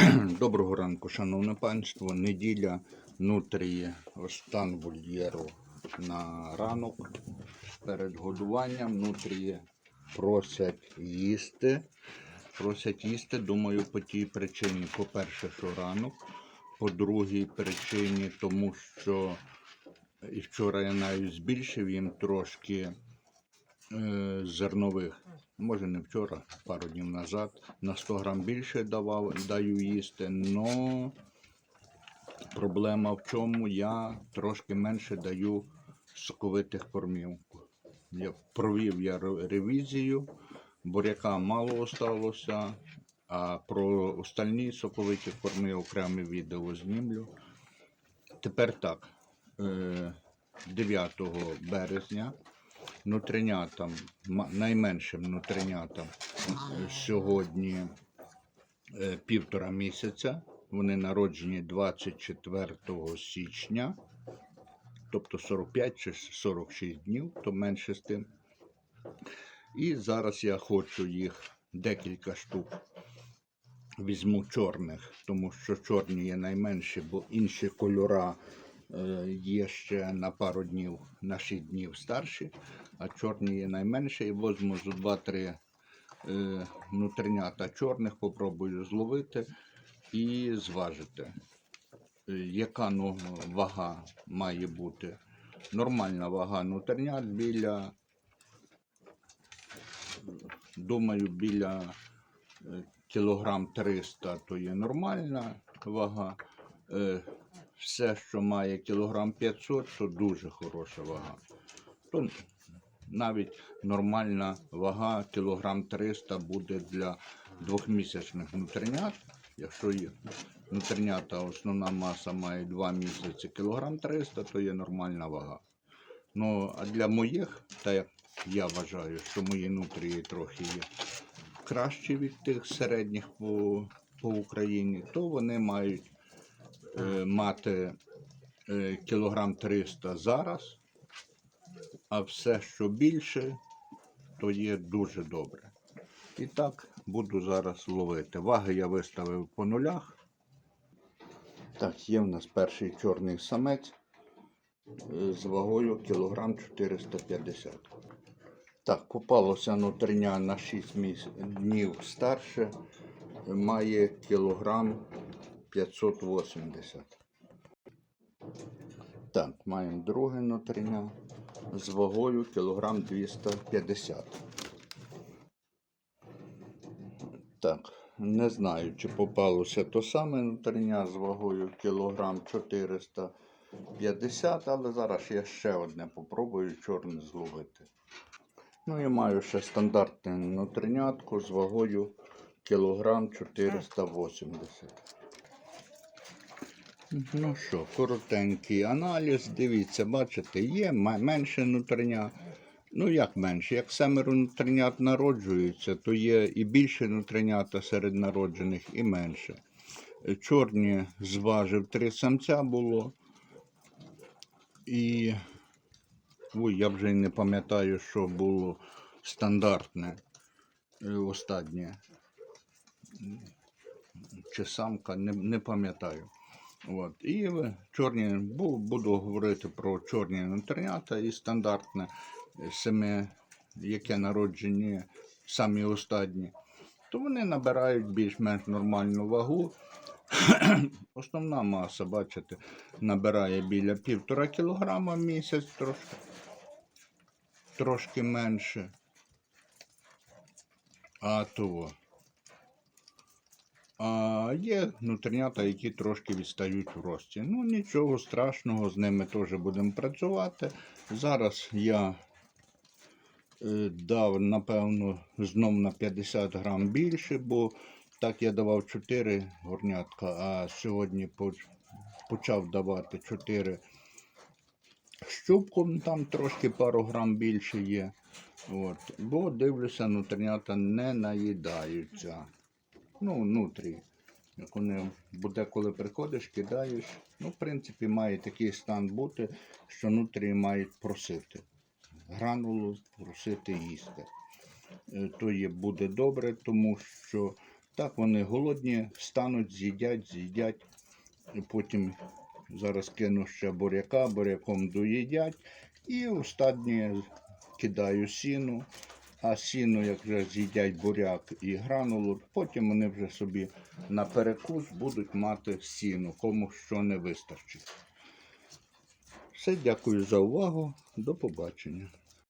Доброго ранку, шановне панство. Неділя нутрії стан вольєру на ранок. Перед годуванням нутрії просять їсти. Просять їсти, думаю, по тій причині. По-перше, що ранок. По другій причині, тому що і вчора я навіть збільшив їм трошки зернових. Може не вчора, пару днів назад. На 100 грам більше давав, даю їсти. Но проблема в чому я трошки менше даю соковитих кормів. Я провів я ревізію, буряка мало осталося, а про остальні соковиті корми окреме відео знімлю. Тепер так. е, 9 березня нутринятам, найменшим нутринятам е, сьогодні е, півтора місяця. Вони народжені 24 січня, тобто 45 чи 46 днів, то менше з тим. І зараз я хочу їх декілька штук. Візьму чорних, тому що чорні є найменші, бо інші кольора є ще на пару днів, на 6 днів старші, а чорні є найменші. І возьму з 2-3 е, нутринята чорних, попробую зловити і зважити. Е, Яка ну, вага має бути? Нормальна вага нутринят біля, думаю, біля е, кілограм 300 то є нормальна вага. Все, що має кілограм 500, то дуже хороша вага. То навіть нормальна вага кілограм 300 буде для двохмісячних внутрінят. Якщо є внутрінята, основна маса має 2 місяці кілограм 300, то є нормальна вага. Ну, а для моїх, та я вважаю, що мої нутрії трохи є кращі від тих середніх по, по Україні, то вони мають мати е, кілограм 300 зараз, а все, що більше, то є дуже добре. І так буду зараз ловити. Ваги я виставив по нулях. Так, є в нас перший чорний самець е, з вагою кілограм 450. Так, попалося нутриня на 6 міс... днів старше, має кілограм 580. Так, маємо друге нутриня з вагою кілограм 250. Так, не знаю, чи попалося то саме нутриня з вагою кілограм 450, але зараз я ще одне попробую чорне зловити. Ну, я маю ще стандартне нутринятку з вагою кілограм 480. Ну що, коротенький аналіз. Дивіться, бачите, є менше нутриня. Ну, як менше? Як семеро нутринят народжуються, то є і більше нутринята серед народжених, і менше. Е, Чорні зважив три самця було. І Ой, я вже й не пам'ятаю, що було стандартне е, останнє. Чи самка, не, не пам'ятаю. От. І чорні, бу- буду говорити про чорні нутринята і стандартне е, яке народжені самі останні, то вони набирають більш-менш нормальну вагу. Основна маса, бачите, набирає біля півтора кілограма в місяць трошки трошки менше. А того. А є нутринята, які трошки відстають в рості. Ну, нічого страшного, з ними теж будемо працювати. Зараз я е, дав, напевно, знов на 50 грам більше, бо так я давав 4 горнятка, а сьогодні почав давати 4 щупком там трошки пару грам більше є. От. Бо дивлюся, нутринята не наїдаються. Ну, нутрі. Як вони буде, коли приходиш, кидаєш. Ну, в принципі, має такий стан бути, що нутрії мають просити. Гранулу просити їсти. Е, То є буде добре, тому що Так вони голодні, стануть, з'їдять, з'їдять. Потім зараз кину ще буряка, буряком доїдять. І останнє кидаю сіну. А сіну, як вже з'їдять буряк і гранулу, потім вони вже собі на перекус будуть мати сіну, кому що не вистачить. Все, дякую за увагу. До побачення.